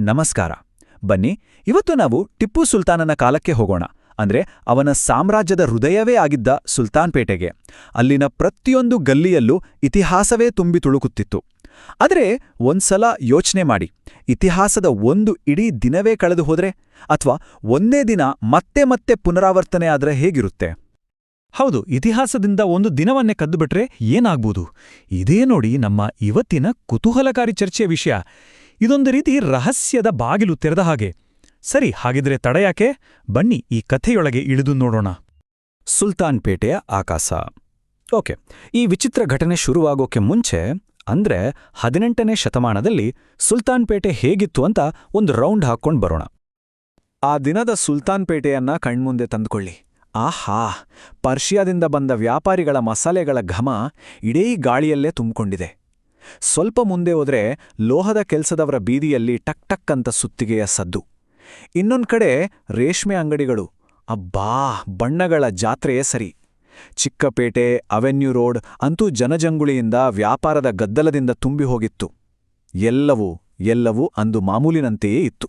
ನಮಸ್ಕಾರ. ಬನ್ನಿ, ಇವತ್ತು ನಾವು ಟಿಪ್ಪು ಸುಲ್ತಾನನ ಕಾಲಕ್ಕೆ ಹೋಗೋಣ. ಅಂದ್ರೆ ಅವನ ಸಾಮ್ರಾಜ್ಯದ ಹೃದಯವೇ ಆಗಿದ್ದ ಸುಲ್ತಾನ್ಪೇಟೆಗೆ. ಅಲ್ಲಿನ ಪ್ರತಿಯೊಂದು ಗಲ್ಲಿಯಲ್ಲೂ ಇತಿಹಾಸವೇ ತುಂಬಿ ತುಳುಕುತ್ತಿತ್ತು. ಆದರೆ ಒಂದ್ಸಲ ಯೋಚನೆ ಮಾಡಿ, ಇತಿಹಾಸದ ಒಂದು ಇಡೀ ದಿನವೇ ಕಳೆದು ಹೋದ್ರೆ, ಅಥವಾ ಒಂದೇ ದಿನ ಮತ್ತೆ ಮತ್ತೆ ಪುನರಾವರ್ತನೆ ಆದ್ರೆ ಹೇಗಿರುತ್ತೆ? ಹೌದು, ಇತಿಹಾಸದಿಂದ ಒಂದು ದಿನವನ್ನೇ ಕದ್ದುಬಿಟ್ರೆ ಏನಾಗ್ಬೋದು? ಇದೇ ನೋಡಿ ನಮ್ಮ ಇವತ್ತಿನ ಕುತೂಹಲಕಾರಿ ಚರ್ಚೆಯ ವಿಷಯ. ಇದೊಂದು ರೀತಿ ರಹಸ್ಯದ ಬಾಗಿಲು ತೆರೆದ ಹಾಗೆ. ಸರಿ, ಹಾಗಿದ್ರೆ ತಡೆಯಾಕೆ ಬನ್ನಿ, ಈ ಕಥೆಯೊಳಗೆ ಇಳಿದು ನೋಡೋಣ. ಸುಲ್ತಾನ್ಪೇಟೆಯ ಆಕಾಶ. ಓಕೆ, ಈ ವಿಚಿತ್ರ ಘಟನೆ ಶುರುವಾಗೋಕೆ ಮುಂಚೆ, ಅಂದ್ರೆ ಹದಿನೆಂಟನೇ ಶತಮಾನದಲ್ಲಿ ಸುಲ್ತಾನ್ಪೇಟೆ ಹೇಗಿತ್ತು ಅಂತ ಒಂದು ರೌಂಡ್ ಹಾಕ್ಕೊಂಡು ಬರೋಣ. ಆ ದಿನದ ಸುಲ್ತಾನ್ಪೇಟೆಯನ್ನ ಕಣ್ಮುಂದೆ ತಂದುಕೊಳ್ಳಿ. ಆಹಾ, ಪರ್ಷಿಯಾದಿಂದ ಬಂದ ವ್ಯಾಪಾರಿಗಳ ಮಸಾಲೆಗಳ ಘಮ ಇಡೀ ಗಾಳಿಯಲ್ಲೇ ತುಂಬಿಕೊಂಡಿದೆ. ಸ್ವಲ್ಪ ಮುಂದೆ ಹೋದ್ರೆ ಲೋಹದ ಕೆಲಸದವರ ಬೀದಿಯಲ್ಲಿ ಟಕ್ ಟಕ್ ಅಂತ ಸುತ್ತಿಗೆಯ ಸದ್ದು. ಇನ್ನೊಂದು ಕಡೆ ರೇಷ್ಮೆ ಅಂಗಡಿಗಳು. ಅಬ್ಬಾ, ಬಣ್ಣಗಳ ಜಾತ್ರೆಯೇ ಸರಿ. ಚಿಕ್ಕಪೇಟೆ, ಅವೆನ್ಯೂ ರೋಡ್ ಅಂತೂ ಜನಜಂಗುಳಿಯಿಂದ ವ್ಯಾಪಾರದ ಗದ್ದಲದಿಂದ ತುಂಬಿ ಹೋಗಿತ್ತು. ಎಲ್ಲವೂ ಎಲ್ಲವೂ ಅಂದು ಮಾಮೂಲಿನಂತೆಯೇ ಇತ್ತು.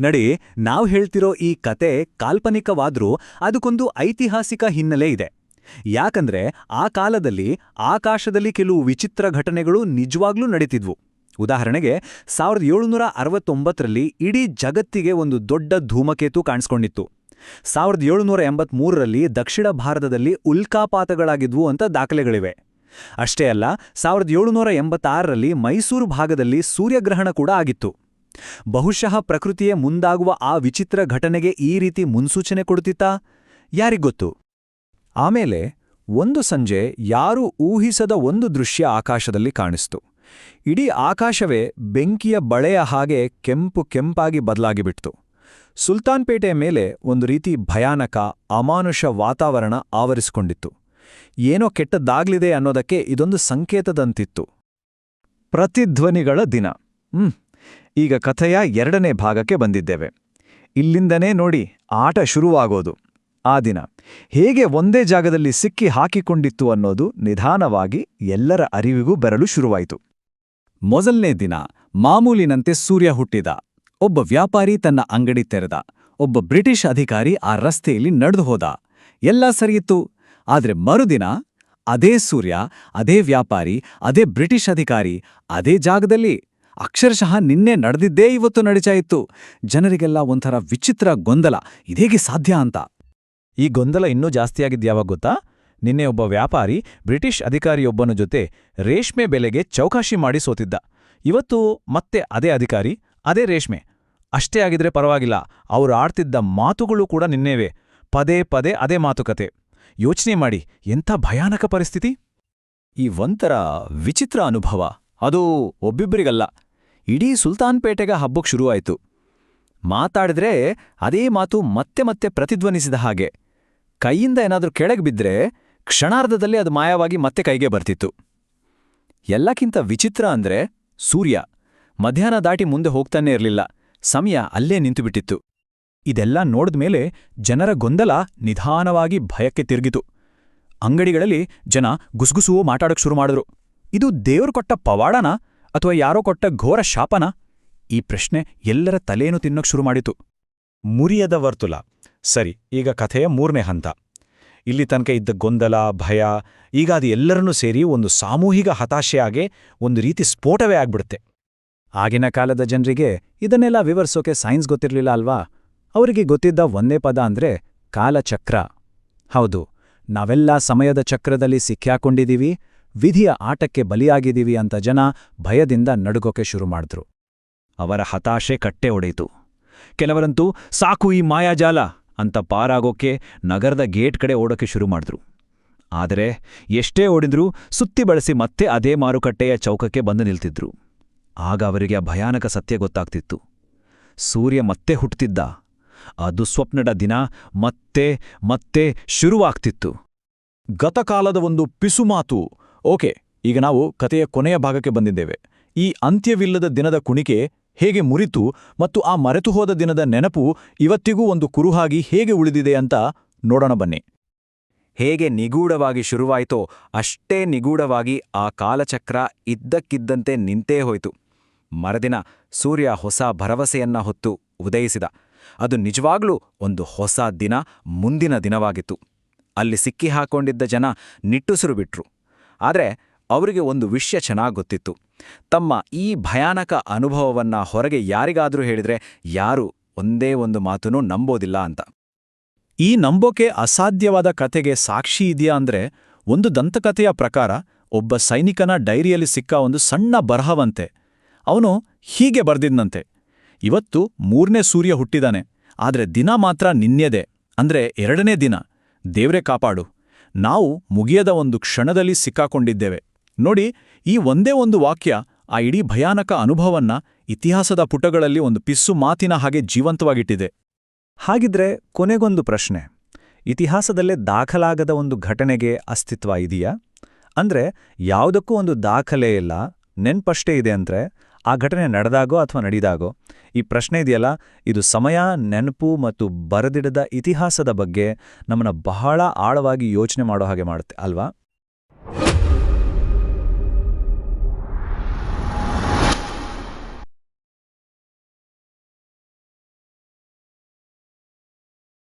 ನಡಿ, ನಾವು ಹೇಳ್ತಿರೋ ಈ ಕತೆ ಕಾಲ್ಪನಿಕವಾದ್ರೂ ಅದಕ್ಕೊಂದು ಐತಿಹಾಸಿಕ ಹಿನ್ನೆಲೆ ಇದೆ. ಯಾಕಂದ್ರೆ ಆ ಕಾಲದಲ್ಲಿ ಆಕಾಶದಲ್ಲಿ ಕೆಲವು ವಿಚಿತ್ರ ಘಟನೆಗಳು ನಿಜವಾಗ್ಲೂ ನಡೀತಿದ್ವು. ಉದಾಹರಣೆಗೆ, ಸಾವಿರದ ಏಳುನೂರ ಅರವತ್ತೊಂಬತ್ತರಲ್ಲಿ ಇಡೀ ಜಗತ್ತಿಗೆ ಒಂದು ದೊಡ್ಡ ಧೂಮಕೇತು ಕಾಣಿಸ್ಕೊಂಡಿತ್ತು. ಸಾವಿರದ ಏಳುನೂರ ಎಂಬತ್ಮೂರರಲ್ಲಿ ದಕ್ಷಿಣ ಭಾರತದಲ್ಲಿ ಉಲ್ಕಾಪಾತಗಳಾಗಿದ್ವು ಅಂತ ದಾಖಲೆಗಳಿವೆ. ಅಷ್ಟೇ ಅಲ್ಲ, ಸಾವಿರದ ಏಳುನೂರ ಎಂಬತ್ತಾರರಲ್ಲಿ ಮೈಸೂರು ಭಾಗದಲ್ಲಿ ಸೂರ್ಯಗ್ರಹಣ ಕೂಡ ಆಗಿತ್ತು. ಬಹುಶಃ ಪ್ರಕೃತಿಯೇ ಮುಂದಾಗುವ ಆ ವಿಚಿತ್ರ ಘಟನೆಗೆ ಈ ರೀತಿ ಮುನ್ಸೂಚನೆ ಕೊಡುತ್ತಿತ್ತಾ? ಯಾರಿಗೊತ್ತು ಆಮೇಲೆ ಒಂದು ಸಂಜೆ ಯಾರೂ ಊಹಿಸದ ಒಂದು ದೃಶ್ಯ ಆಕಾಶದಲ್ಲಿ ಕಾಣಿಸ್ತು. ಇಡೀ ಆಕಾಶವೇ ಬೆಂಕಿಯ ಬಳೆಯ ಹಾಗೆ ಕೆಂಪು ಕೆಂಪಾಗಿ ಬದಲಾಗಿಬಿಡ್ತು ಸುಲ್ತಾನ್ಪೇಟೆಯ ಮೇಲೆ ಒಂದು ರೀತಿ ಭಯಾನಕ, ಅಮಾನುಷ ವಾತಾವರಣ ಆವರಿಸಿಕೊಂಡಿತ್ತು. ಏನೋ ಕೆಟ್ಟದ್ದಾಗ್ಲಿದೆ ಅನ್ನೋದಕ್ಕೆ ಇದೊಂದು ಸಂಕೇತದಂತಿತ್ತು. ಪ್ರತಿಧ್ವನಿಗಳ ದಿನ. ಹ್ಮ್, ಈಗ ಕಥೆಯ ಎರಡನೇ ಭಾಗಕ್ಕೆ ಬಂದಿದ್ದೇವೆ. ಇಲ್ಲಿಂದನೇ ನೋಡಿ, ಆಟ ಶುರುವಾಗೋದು. ಆ ದಿನ. ಹೇಗೆ ಒಂದೇ ಜಾಗದಲ್ಲಿ ಸಿಕ್ಕಿ ಹಾಕಿಕೊಂಡಿತ್ತು ಅನ್ನೋದು ನಿಧಾನವಾಗಿ ಎಲ್ಲರ ಅರಿವಿಗೂ ಬರಲು ಶುರುವಾಯಿತು. ಮೊದಲನೇ ದಿನ, ಮಾಮೂಲಿನಂತೆ ಸೂರ್ಯ ಹುಟ್ಟಿದ. ಒಬ್ಬ ವ್ಯಾಪಾರಿ ತನ್ನ ಅಂಗಡಿ ತೆರೆದ. ಒಬ್ಬ ಬ್ರಿಟಿಷ್ ಅಧಿಕಾರಿ ಆ ರಸ್ತೆಯಲ್ಲಿ ನಡೆದು ಹೋದ. ಎಲ್ಲ ಸರಿಯಿತ್ತು. ಆದರೆ ಮರುದಿನ, ಅದೇ ಸೂರ್ಯ, ಅದೇ ವ್ಯಾಪಾರಿ, ಅದೇ ಬ್ರಿಟಿಷ್ ಅಧಿಕಾರಿ, ಅದೇ ಜಾಗದಲ್ಲಿ ಅಕ್ಷರಶಃ ನಿನ್ನೆ ನಡೆದಿದ್ದೇ ಇವತ್ತು ನಡೀತಾ ಇತ್ತು. ಜನರಿಗೆಲ್ಲ ಒಂಥರ ವಿಚಿತ್ರ ಗೊಂದಲ. ಇದೇಗೆ ಸಾಧ್ಯ ಅಂತ. ಈ ಗೊಂದಲ ಇನ್ನೂ ಜಾಸ್ತಿಯಾಗಿದ್ಯಾವ ಗೊತ್ತಾ? ನಿನ್ನೆ ಒಬ್ಬ ವ್ಯಾಪಾರಿ ಬ್ರಿಟಿಷ್ ಅಧಿಕಾರಿಯೊಬ್ಬನ ಜೊತೆ ರೇಷ್ಮೆ ಬೆಲೆಗೆ ಚೌಕಾಶಿ ಮಾಡಿ ಸೋತಿದ್ದ. ಇವತ್ತು ಮತ್ತೆ ಅದೇ ಅಧಿಕಾರಿ, ಅದೇ ರೇಷ್ಮೆ. ಅಷ್ಟೇ ಆಗಿದ್ರೆ ಪರವಾಗಿಲ್ಲ, ಅವರು ಆಡ್ತಿದ್ದ ಮಾತುಗಳು ಕೂಡ ನಿನ್ನೇವೆ. ಪದೇ ಪದೇ ಅದೇ ಮಾತುಕತೆ. ಯೋಚನೆ ಮಾಡಿ, ಎಂಥ ಭಯಾನಕ ಪರಿಸ್ಥಿತಿ? ಈ ಒಂಥರ ವಿಚಿತ್ರ ಅನುಭವ. ಅದು ಒಬ್ಬಿಬ್ಬರಿಗಲ್ಲ. ಇಡೀ ಸುಲ್ತಾನ್ಪೇಟೆಗ ಹಬ್ಬಕ್ಕೆ ಶುರುವಾಯಿತು. ಮಾತಾಡಿದ್ರೆ ಅದೇ ಮಾತು ಮತ್ತೆ ಮತ್ತೆ ಪ್ರತಿಧ್ವನಿಸಿದ ಹಾಗೆ. ಕೈಯಿಂದ ಏನಾದರೂ ಕೆಳಗೆ ಬಿದ್ರೆ ಕ್ಷಣಾರ್ಧದಲ್ಲಿ ಅದು ಮಾಯವಾಗಿ ಮತ್ತೆ ಕೈಗೆ ಬರ್ತಿತ್ತು. ಎಲ್ಲಕ್ಕಿಂತ ವಿಚಿತ್ರ ಅಂದ್ರೆ ಸೂರ್ಯ. ಮಧ್ಯಾಹ್ನ ದಾಟಿ ಮುಂದೆ ಹೋಗ್ತಾನೇ ಇರಲಿಲ್ಲ. ಸಮಯ ಅಲ್ಲೇ ನಿಂತುಬಿಟ್ಟಿತ್ತು. ಇದೆಲ್ಲ ನೋಡಿದ ಮೇಲೆ ಜನರ ಗೊಂದಲ ನಿಧಾನವಾಗಿ ಭಯಕ್ಕೆ ತಿರುಗಿತು. ಅಂಗಡಿಗಳಲ್ಲಿ ಜನ ಗುಸುಗುಸುವೋ ಮಾತಾಡಕ್ ಶುರು ಮಾಡಿದ್ರು. ಇದು ದೇವ್ರು ಕೊಟ್ಟ ಪವಾಡನಾ ಅಥವಾ ಯಾರೋ ಕೊಟ್ಟ ಘೋರ ಶಾಪನಾ? ಈ ಪ್ರಶ್ನೆ ಎಲ್ಲರ ತಲೆಯನ್ನು ತಿನ್ನೋಕ್ ಶುರು ಮಾಡಿತು. ಮುರಿಯದ ವರ್ತುಲ. ಸರಿ, ಈಗ ಕಥೆಯ ಮೂರನೇ ಹಂತ. ಇಲ್ಲಿ ತನಕ ಇದ್ದ ಗೊಂದಲ, ಭಯ, ಈಗ ಅದು ಎಲ್ಲರನ್ನೂ ಸೇರಿ ಒಂದು ಸಾಮೂಹಿಕ ಹತಾಶೆಯಾಗೆ ಒಂದು ರೀತಿ ಸ್ಫೋಟವೇ ಆಗ್ಬಿಡುತ್ತೆ. ಆಗಿನ ಕಾಲದ ಜನರಿಗೆ ಇದನ್ನೆಲ್ಲ ವಿವರಿಸೋಕೆ ಸೈನ್ಸ್ ಗೊತ್ತಿರಲಿಲ್ಲ ಅಲ್ವಾ? ಅವರಿಗೆ ಗೊತ್ತಿದ್ದ ಒಂದೇ ಪದ ಅಂದ್ರೆ ಕಾಲಚಕ್ರ. ಹೌದು, ನಾವೆಲ್ಲ ಸಮಯದ ಚಕ್ರದಲ್ಲಿ ಸಿಕ್ಕಾಕೊಂಡಿದ್ದೀವಿ ವಿಧಿಯ ಆಟಕ್ಕೆ ಬಲಿಯಾಗಿದ್ದೀವಿ ಅಂತ ಜನ ಭಯದಿಂದ ನಡುಗೋಕೆ ಶುರು ಮಾಡಿದ್ರು. ಅವರ ಹತಾಶೆ ಕಟ್ಟೆ ಒಡೆಯಿತು. ಕೆಲವರಂತೂ, ಸಾಕು ಈ ಮಾಯಾಜಾಲ ಅಂತ ಪಾರಾಗೋಕ್ಕೆ ನಗರದ ಗೇಟ್ ಕಡೆ ಓಡೋಕೆ ಶುರು ಮಾಡಿದ್ರು. ಆದರೆ ಎಷ್ಟೇ ಓಡಿದ್ರೂ ಸುತ್ತಿ ಬಳಸಿ ಮತ್ತೆ ಅದೇ ಮಾರುಕಟ್ಟೆಯ ಚೌಕಕ್ಕೆ ಬಂದು ನಿಲ್ತಿದ್ರು. ಆಗ ಅವರಿಗೆ ಆ ಭಯಾನಕ ಸತ್ಯ ಗೊತ್ತಾಗ್ತಿತ್ತು. ಸೂರ್ಯ ಮತ್ತೆ ಹುಟ್ಟುತ್ತಿದ್ದ ಆ ದುಸ್ವಪ್ನದ ದಿನ ಮತ್ತೆ ಮತ್ತೆ ಶುರುವಾಗ್ತಿತ್ತು. ಗತಕಾಲದ ಒಂದು ಪಿಸುಮಾತು ಓಕೆ, ಈಗ ನಾವು ಕಥೆಯ ಕೊನೆಯ ಭಾಗಕ್ಕೆ ಬಂದಿದ್ದೇವೆ. ಈ ಅಂತ್ಯವಿಲ್ಲದ ದಿನದ ಕುಣಿಕೆ ಹೇಗೆ ಮುರಿತು ಮತ್ತು ಆ ಮರೆತು ಹೋದ ದಿನದ ನೆನಪು ಇವತ್ತಿಗೂ ಒಂದು ಕುರುಹಾಗಿ ಹೇಗೆ ಉಳಿದಿದೆ ಅಂತ ನೋಡೋಣ ಬನ್ನಿ. ಹೇಗೆ ನಿಗೂಢವಾಗಿ ಶುರುವಾಯಿತೋ ಅಷ್ಟೇ ನಿಗೂಢವಾಗಿ ಆ ಕಾಲಚಕ್ರ ಇದ್ದಕ್ಕಿದ್ದಂತೆ ನಿಂತೇ ಹೋಯಿತು. ಮರದಿನ ಸೂರ್ಯ ಹೊಸ ಭರವಸೆಯನ್ನ ಹೊತ್ತು ಉದಯಿಸಿದ. ಅದು ನಿಜವಾಗ್ಲೂ ಒಂದು ಹೊಸ ದಿನ, ಮುಂದಿನ ದಿನವಾಗಿತ್ತು. ಅಲ್ಲಿ ಸಿಕ್ಕಿ ಹಾಕೊಂಡಿದ್ದ ಜನ ನಿಟ್ಟುಸಿರು ಬಿಟ್ರು. ಆದರೆ ಅವರಿಗೆ ಒಂದು ವಿಷಯ ಚೆನ್ನಾಗಿ ಗೊತ್ತಿತ್ತು. ತಮ್ಮ ಈ ಭಯಾನಕ ಅನುಭವವನ್ನ ಹೊರಗೆ ಯಾರಿಗಾದರೂ ಹೇಳಿದ್ರೆ ಯಾರು ಒಂದೇ ಒಂದು ಮಾತುನೂ ನಂಬೋದಿಲ್ಲ ಅಂತ. ಈ ನಂಬೋಕೆ ಅಸಾಧ್ಯವಾದ ಕತೆಗೆ ಸಾಕ್ಷಿ ಇದೆಯಾ ಅಂದ್ರೆ ಒಂದು ದಂತಕಥೆಯ ಪ್ರಕಾರ ಒಬ್ಬ ಸೈನಿಕನ ಡೈರಿಯಲ್ಲಿ ಸಿಕ್ಕ ಒಂದು ಸಣ್ಣ ಬರಹವಂತೆ. ಅವನು ಹೀಗೆ ಬರ್ದಿದ್ನಂತೆ. ಇವತ್ತು ಮೂರನೇ ಸೂರ್ಯ ಹುಟ್ಟಿದಾನೆ. ಆದ್ರೆ ದಿನ ಮಾತ್ರ ನಿನ್ನೆದೆ. ಅಂದ್ರೆ ಎರಡನೇ ದಿನ. ದೇವ್ರೆ ಕಾಪಾಡು. ನಾವು ಮುಗಿಯದ ಒಂದು ಕ್ಷಣದಲ್ಲಿ ಸಿಕ್ಕಾಕೊಂಡಿದ್ದೇವೆ. ನೋಡಿ ಈ ಒಂದೇ ಒಂದು ವಾಕ್ಯ ಆ ಇಡೀ ಭಯಾನಕ ಅನುಭವನ್ನ ಇತಿಹಾಸದ ಪುಟಗಳಲ್ಲಿ ಒಂದು ಪಿಸ್ಸು ಮಾತಿನ ಹಾಗೆ ಜೀವಂತವಾಗಿಟ್ಟಿದೆ. ಹಾಗಿದ್ರೆ ಕೊನೆಗೊಂದು ಪ್ರಶ್ನೆ. ಇತಿಹಾಸದಲ್ಲೇ ದಾಖಲಾಗದ ಒಂದು ಘಟನೆಗೆ ಅಸ್ತಿತ್ವ ಇದೆಯಾ? ಅಂದ್ರೆ ಯಾವುದಕ್ಕೂ ಒಂದು ದಾಖಲೆ ಇಲ್ಲ, ನೆನ್ಪಷ್ಟೇ ಇದೆ ಅಂದ್ರೆ ಆ ಘಟನೆ ನಡೆದಾಗೋ ಅಥವಾ ನಡೀದಾಗೋ? ಈ ಪ್ರಶ್ನೆ ಇದೆಯಲ್ಲ, ಇದು ಸಮಯ, ನೆನಪು ಮತ್ತು ಬರೆದಿಡದ ಇತಿಹಾಸದ ಬಗ್ಗೆ ನಮ್ಮನ್ನ ಬಹಳ ಆಳವಾಗಿ ಯೋಚನೆ ಮಾಡೋ ಹಾಗೆ ಮಾಡುತ್ತೆ, ಅಲ್ವಾ?